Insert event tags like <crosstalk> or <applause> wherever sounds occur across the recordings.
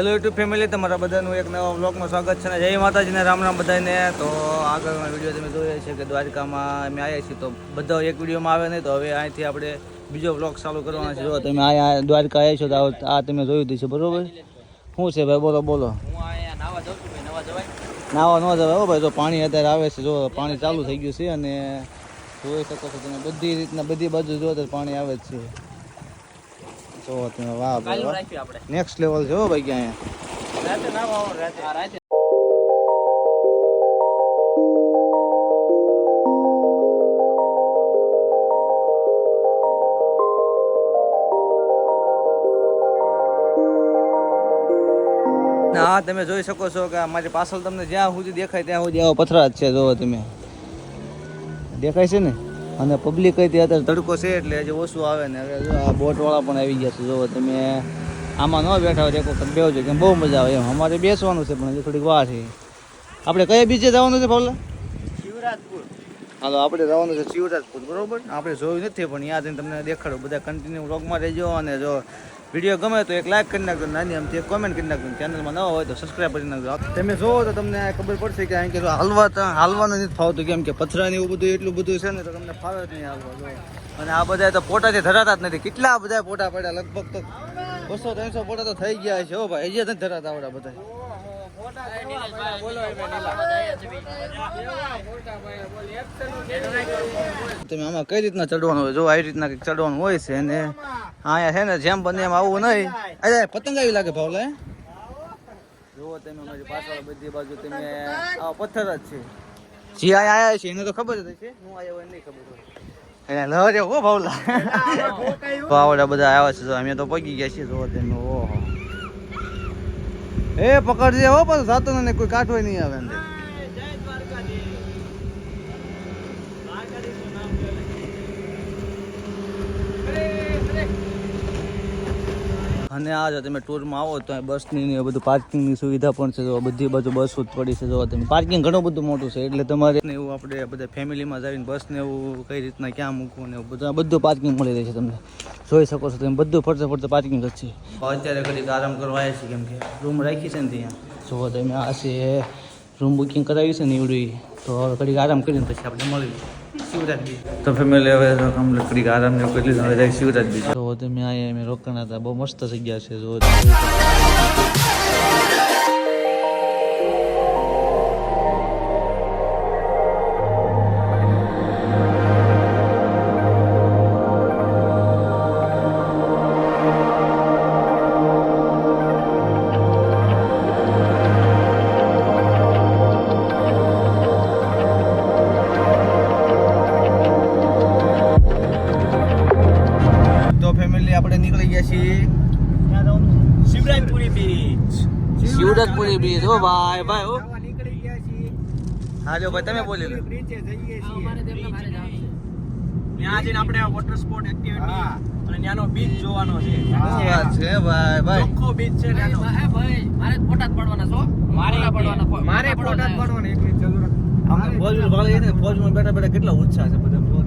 Hello YouTube family તમારા બધાનું એક નવા બ્લોગમાં સ્વાગત છે ને જય માતાજીને રામ રામ બધાને. તો આગળનો વીડિયો તમે જોયો છે કે દ્વારકામાં અમે આવ્યા છીએ. તો બધા એક વિડીયોમાં આવે નહીં તો હવે અહીંથી આપણે બીજો બ્લોગ ચાલુ કરવાનો છે. જો તમે અહીંયા દ્વારકા આવ્યા છો તો આ- તમે જોયું હતું છે બરોબર? શું છે ભાઈ? બોલો બોલો. નાવા જાઉં નવા જવાય. નાવા ન જવાય હો ભાઈ. જો પાણી અત્યારે આવે છે જો પાણી ચાલુ થઈ ગયું છે અને જોઈ શકો છો તમે બધી રીતના બધી બાજુ જો અત્યારે પાણી આવે જ છે. જો તમે વાહ ભાઈ નેક્સ્ટ લેવલ છે હો ભાઈ અહીંયા? રાતે નાવા આવો રાતે. હા રાતે. હા તમે જોઈ શકો છો કે મારી પાછળ તમને જ્યાં સુધી દેખાય ત્યાં સુધી આવા પથરા જ છે જોવો તમે. દેખાય છે ને? અને પબ્લિક ત્યાં અત્યારે તડકો છે એટલે હજી ઓછું આવે ને હવે જો આ બોટવાળા પણ આવી ગયા છે. જો તમે આમાં ન બેઠા હોય એક વખત બેવજો કેમ બહુ મજા આવે એમ. અમારે બેસવાનું છે પણ હજી થોડીક વાર છે. આપણે કયા બીજે જવાનું છે ભાવલા શિવરાજપુર. હાલો આપણે જવાનું છે શિવરાજપુર બરોબર? આપણે જોયું નથી પણ યાદ તમને દેખાડો. બધા કન્ટિન્યુ વ્લોગમાં રહેજો અને જો વીડિયો ગમે તો એક લાઈક કરી નાખજો, નાની આમથી એક કોમેન્ટ કરી નાખજો. ચેનલમાં નવા હોય તો સબસ્ક્રાઈબ કરી નાખજો. તમે જોવો તો તમને ખબર પડશે કે અહીં કે હાલવા તો હાલવાનું નથી ફાવતું કેમ કે પથરાની એવું બધું, એટલું બધું છે ને તો તમને ફાવે જ નહીં હાલવા અને આ બધા તો પોટાથી ધરાતા જ નથી. કેટલા બધા પોટા પડ્યા? લગભગ તો બસો, ત્રણસો પોટા તો થઈ ગયા છે હો ભાઈ, હજી નથી ધરાતા આવડા બધા તમે આમાં કઈ રીતના ચડવાનું હોય? જો આવી રીતના કંઈક ચડવાનું હોય છે ને અહીંયા છે ને જેમ બને એમ આવું નહીં. અરે પતંગ આવી લાગે ભાવલા? જુઓ તમે અમારી પાછળ બધી બાજુ તમે આ પથ્થર જ છે. જી આયા આયા છે એને તો ખબર જ છે હું આયો હોય નહીં ખબર હોય. લહરે હો ભાવલા. ભાવડા બધા આવ્યા છે અમે તો પગી ગયા છીએ જુઓ તમે ઓહો. એ પકડજે હો પણ સાતો ને કોઈ કાઠો નહીં આવે અને આ તમે ટૂરમાં આવો તો બસની ને બધું પાર્કિંગની સુવિધા પણ છે. જો બધી બાજુ બસો જ પડી છે. જો તમે પાર્કિંગ ઘણું બધું મોટું છે. એટલે તમારે એવું આપણે બધા ફેમિલીમાં જઈને બસને એવું કઈ રીતના ક્યાં મૂકવું ને એવું બધું બધું પાર્કિંગ મળી રહે છે તમને. જોઈ શકો છો તમે, બધું ફરતે ફરતે પાર્કિંગ જ છે. અત્યારે ઘડીક આરામ કરવા આવ્યા છે કેમ કે રૂમ રાખી છે ને ત્યાં. જો તમે આ છે, રૂમ બુકિંગ કરાવી છે ને એવડી, તો ઘડીક આરામ કરીને પછી આપણે મળીએ શિવરાજ બીચ તો ફેમિલી હવે કમ્પ્લીટ ઘડીક આરામ ને કેટલી કરી લીધું. હવે શિવરાજ બીચ તો તમે અહીંયા અમે રોકાણા હતા. બહુ મસ્ત જગ્યા છે જો જો ભાઈ તમે બોલી લો. ત્યાં જઈને આપણે વોટર સ્પોર્ટ એક્ટિવિટી અને ત્યાંનો બીચ જોવાનો છે. શું વાત છે ભાઈ ભાઈ. ચોખ્ખો બીચ છે ત્યાંનો. મારે ફોટા જ પડવાના છો? મારે પડવાના મારે ફોટા જ અમને ફોજમાં ભાડે ને ફોજમાં બેઠા બેઠા કેટલા ઉત્સાહ છે બધા ફોજ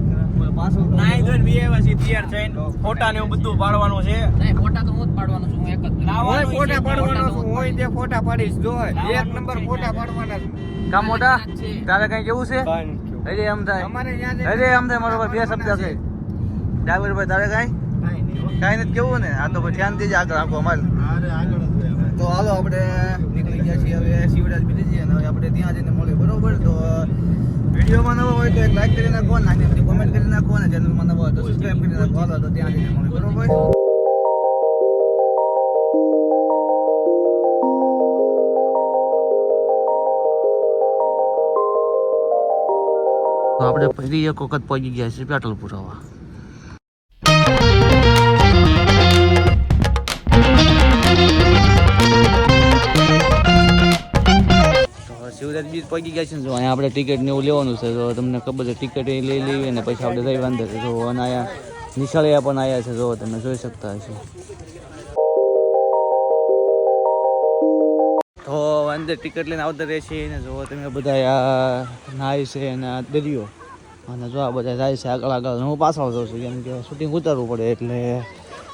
નાઈ ધોઈને વી આવ્યા છીએ તૈયાર થઈને. ફોટા ને એવું બધું પાડવાનું છે. નહીં ફોટા તો હું જ પાડવાનો છું એક જ નાવાનું ફોટા પાડવાનો છું હોય તે ફોટા પાડીશ જો એક નંબર ફોટા પાડવાના કા મોટા? તારે કઈ કેવું છે? અરે એમ થાય. અમારે ત્યાં જે- અરે એમ થાય મારો ભાઈ બે શબ્દ કઈ ડાગરભાઈ તારે કઈ? કાંઈ નથી કેવું ને? આ તો ભાઈ ધ્યાન દેજે આગળ આખો અમારે. તો હાલો આપણે નીકળી ગયા છીએ હવે શિવરાજ બીજી અને હવે આપણે ત્યાં જઈને મળીએ. બરોબર? તો વિડીયોમાં નવો હોય તો એક લાઈક કરી નાખો બધી કોમેન્ટ કરી નાખો અને ચેનલમાં નવો હોય તો સબસ્ક્રાઈબ કરી નાખો. હાલો, તો ત્યાં જઈને મળીએ, બરોબર? તો આપણે ફરી એક વખત પહોંચી ગયા છીએ પેટ્રોલ પુરાવા. બીચ ગયા છે ને જો અહીંયા આપણે ટિકિટ ને એવું લેવાનું છે, તો તમને ખબર છે ટિકિટ એ લઈ લેવી અને પછી આપણે જઈ છે. જો અને અહીંયા નિશાળિયા પણ આવ્યા છે, જો તમે જોઈ શકતા હશો. તો અંદર ટિકિટ લઈને આવતા રહે છે ને જો તમે બધા આ નાય છે અને દરિયો. અને જો આ બધા જાય છે આગળ આગળ. હું પાછળ જાઉં છું, કેમ કે શૂટિંગ ઉતારવું પડે એટલે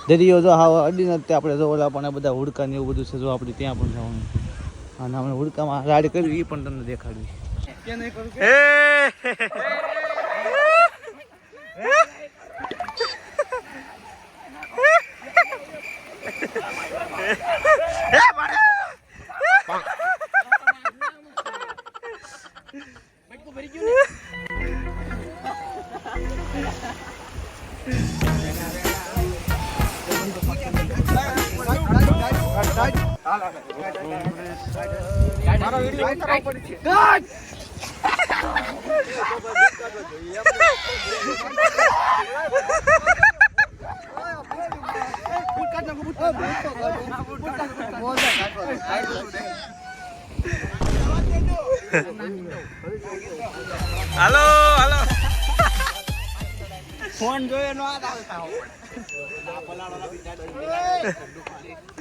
દરિયો જો હા અડીને આપણે જો ઓલા પણ બધા હુડકા ને એવું બધું છે, જો આપણે ત્યાં પણ જવાનું. અને હમણાં ઉડકામાં રાડ કરવી એ પણ તમને દેખાડવી હાલો હાલો. ફોન જોયો નો આ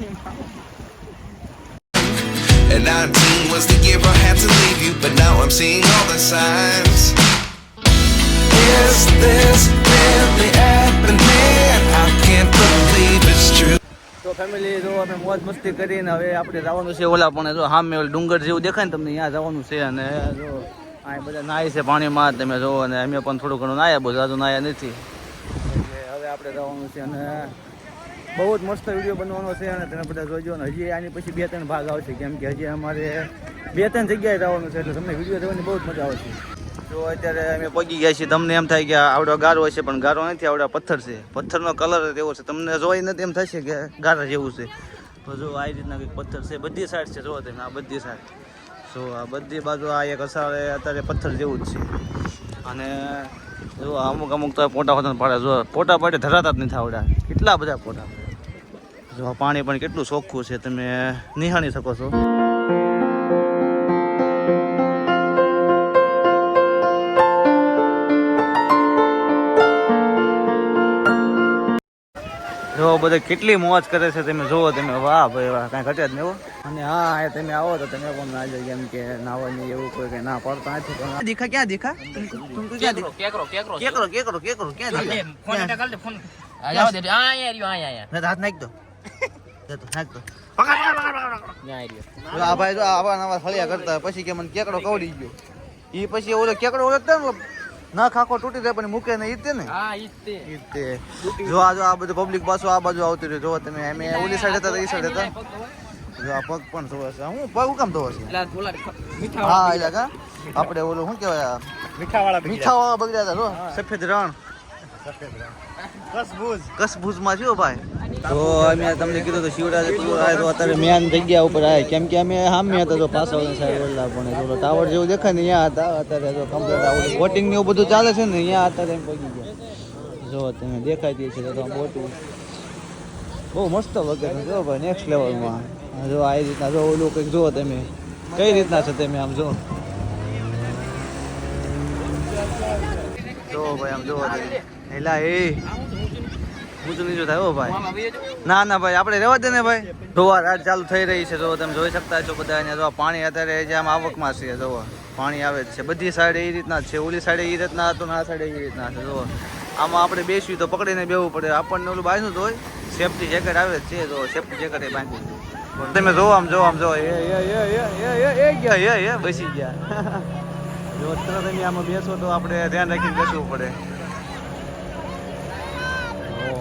And 19 was the year I had to leave you, but now I'm seeing all the signs. Is this really happening? I can't believe it's true. Family જો અમે મોજ મસ્તી કરીને હવે આપણે જવાનું છે ઓલા પણ જો સામે ઓલું ડુંગર જેવું દેખાય તમને જવાનું છે અને જો છે પાણીમાં તમે જો અને અમે પણ થોડું ઘણું નાયા બહુ જાજુ નાયા નથી હવે આપણે જવાનું છે અને બહુ જ મસ્ત વીડિયો બનવાનો છે અને તમે બધા જોજો અને હજી આની પછી બે ત્રણ ભાગ આવશે, કેમ કે હજી અમારે બે ત્રણ જગ્યાએ જવાનું છે, એટલે તમને વીડિયો જોવાની બહુ જ મજા આવશે. જો અત્યારે અમે પહોંચી ગયા છીએ, તમને એમ થાય કે આવડો ગારો હશે, પણ ગારો નથી, આવડો પથ્થર છે. પથ્થરનો કલર જ એવો છે. તમને જોઈ નથી એમ થશે કે ગારા જેવું છે. તો જો આ રીતના કંઈક પથ્થર છે. બધી સાઈડ છે જો તમે, આ બધી સાઈડ. જો આ બધી બાજુ આ એક અસારે અત્યારે પથ્થર જેવું જ છે. અને જો અમુક અમુક તો પોટા પાડે, જો પોટા પાડે ધરાતા જ નથી આવડ્યા કેટલા બધા પોટા જો પાણી પણ કેટલું ચોખ્ખું છે તમે નિહાળી શકો છો. જો બધા કેટલી મોજ કરે છે તમે જોવો તમે. વાહ ભાઈ વાહ કાંઈ ઘટે જ નહીં હો. અને હા એ તમે આવો તો તમે પણ ના જાય કેમ કે નાવાની એવું કોઈ કઈ ના પડતા નથી પણ દીખા ક્યાં દીખા? કેકરો કેકરો કેકરો. કેકરો કેકરો ક્યાં દીખા? Phone phone. આ જાવ દે આ અહીંયા આ અહીંયા હાથ નાખ દો. આ ભાઈ જો આવા કરતા પછી કે મને કેકડો કવડી ગયો એ પછી ઓલો કેકડો ઓલો ના ખાખો તૂટી જાય પણ મૂકે ને ઈ તે ને હા ઈ તે ઈ તે જો આ જો આ બધું પબ્લિક પાછું આ બાજુ આવતી રહી જો તમે અમે ઓલી સાઈડ હતા તો ઈ સાઈડ હતા જો આ પગ પણ ધોવા છે હું પગ કેમ ધોવા છે હા એટલે કા આપણે ઓલું શું કહેવાય મીઠા વાળા મીઠા વાળા બગડ્યા હતા જો સફેદ રણ કસભુજમાં થયો ભાઈ? તો અમે તમને કીધું તો શિવરાજ ટૂર આવે અત્યારે મેન જગ્યા ઉપર આવે કેમ કે અમે સામે હતા તો પાછળ સાઈડ ઓલા પણ જો ટાવર જેવું દેખાય ને અહીંયા હતા અત્યારે જો કમ્પ્લીટ આવું બોટિંગ ને એવું બધું ચાલે છે ને અહીંયા અત્યારે એમ ગયા. જો તમે દેખાતી છે તો બોટિંગ બહુ મસ્ત વગર જો ભાઈ નેક્સ્ટ લેવલમાં જો આ રીતના જો ઓલું કંઈક જુઓ તમે. કઈ રીતના છે તમે આમ જો? જો ભાઈ આમ જોવો તમે. એલા એ. ઊંચું નીચું થાય હો ભાઈ. ના ના ભાઈ આપણે રહેવા દે ને ભાઈ. જોવા રાત ચાલુ થઈ રહી છે જો તમે જોઈ શકતા છો બધા અહીંયા. જોવા પાણી અત્યારે જે આમ આવકમાં છે જોવો. પાણી આવે છે. બધી સાઈડ એ રીતના છે. ઓલી સાઈડ એ રીતના હતું આ સાઈડ એ રીતના છે જોવો. આમાં આપણે બેસવી તો પકડીને બેવું પડે. આપણને ઓલું બાંધ્યું તો હોય. સેફટી જેકેટ આવે જ છે જો સેફટી જેકેટ એ બાંધ્યું. તમે જોવો આમ જો આમ જોવો. એ એ ગયા એ એ બેસી ગયા. <laughs> જો તરત આમાં બેસો તો આપણે ધ્યાન રાખીને બેસવું પડે.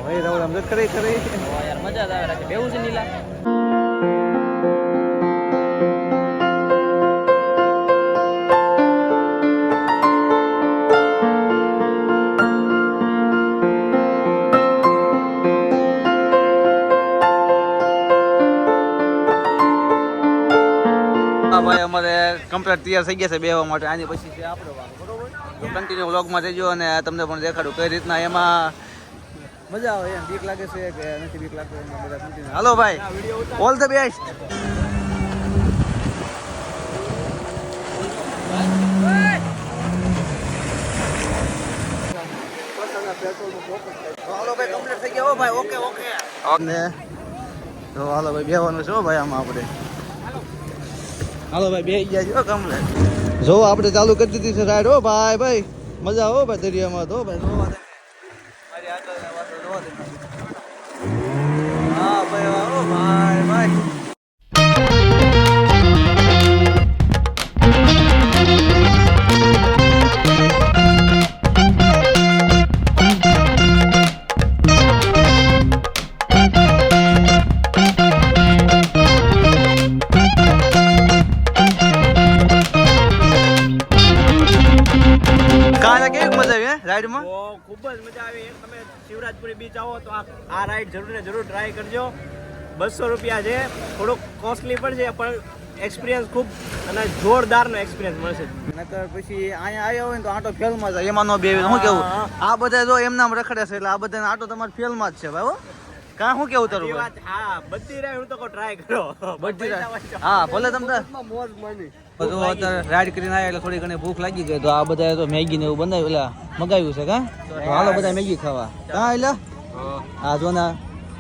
ઓ રાહુલ આમ ખરી યાર મજા જ આવે રાખે. બેવું છે નીલા. ભાઈ અમારે કમ્પ્લીટ તૈયાર થઈ ગયા છે બેહવા માટે. આની પછી છે આપણો વારો બરોબર? તો કન્ટિન્યુ વ્લોગમાં રહેજો અને તમને પણ દેખાડું કઈ રીતના એમાં મજા આવે એમ, બીક લાગે છે કે નથી બીક લાગતો એમ, બધા કન્ટિન્યુ હાલો ભાઈ ઓલ ધ બેસ્ટ હાલો ભાઈ કમ્પ્લીટ થઈ હો ભાઈ ઓકે ઓકે અને તો હાલો ભાઈ, બેહવાનું છે હો ભાઈ આમાં આપણે. હાલો ભાઈ બે ગયા છે કમ્પ્લીટ જો આપણે ચાલુ કરી દીધી છે રાઈડ હો ભાઈ ભાઈ. મજા હો ભાઈ દરિયામાં તો ભાઈ. જોવા દે મારી આગળ વાતો જોવા દે હા મજા આવી રાઈડમાં? ખૂબ જ મજા આવી. તમે શિવરાજપુરી બીચ આવો તો આ રાઈડ જરૂર ને જરૂર ટ્રાય કરજો. બસો રૂપિયા છે. થોડુંક કોસ્ટલી પણ છે પણ એક્સપિરિયન્સ ખૂબ અને જોરદારનો એક્સપિરિયન્સ મળશે. નકર પછી અહીંયા આવ્યા હોય ને તો આટો ફેલમાં જાય. એમાં નો બે શું કેવું? આ બધા જો એમના રખડે છે એટલે આ બધા આટો તમારે ફેલમાં જ છે ભાઈ કા કાં શું કેવું તારું વાત હા બધી રાઈડ હું તો કહું ટ્રાય કરો. બધી રાય. હા ભલે તમને બધું અત્યારે રાઈડ કરીને આવ્યા એટલે થોડી ઘણી ભૂખ લાગી ગઈ. તો આ બધા તો મેગી ને એવું બનાવ્યું. એટલે મગાવ્યું છે કા? તો હાલો બધા મેગી ખાવા. કા એટલે હા જો ના.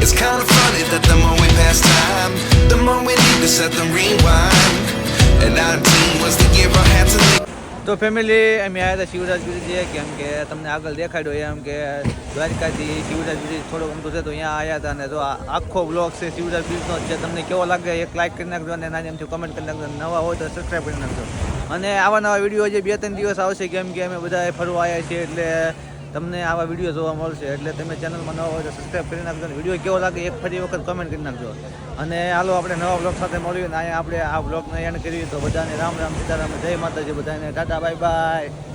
It's kind of funny that the more we pass time, the more we need to set them rewind. And 19 was the year I had to leave. તો ફેમિલી અમે આવ્યા હતા શિવરાજ બ્રિજે કેમ કે તમને આગળ દેખાડ્યો એમ કે દ્વારકાથી શિવરાજ બ્રિજ થોડું ગમતું છે તો અહીંયા આવ્યા હતા અને જો આખો બ્લોગ છે શિવરાજ બ્રિજનો જ છે તમને કેવો લાગે એક લાઇક કરી નાખજો અને નાની એમથી કમેન્ટ કરી નાખજો નવા હોય તો સબસ્ક્રાઈબ કરી નાખજો અને આવા નવા વીડિયો જે બે ત્રણ દિવસ આવશે કેમ કે અમે બધા ફરવા આવ્યા છીએ એટલે તમને આવા વીડિયો જોવા મળશે. એટલે તમે ચેનલમાં નવા હોય તો સબસ્ક્રાઈબ કરી નાખજો વીડિયો કેવો લાગે એક ફરી વખત કમેન્ટ કરી નાખજો. અને હાલો આપણે નવા બ્લોગ સાથે મળીએ અને અહીંયા આપણે આ બ્લોગને એન્ડ કરીએ તો બધાને રામ રામ સીતારામ, જય માતાજી બધાને. Tata, bye bye.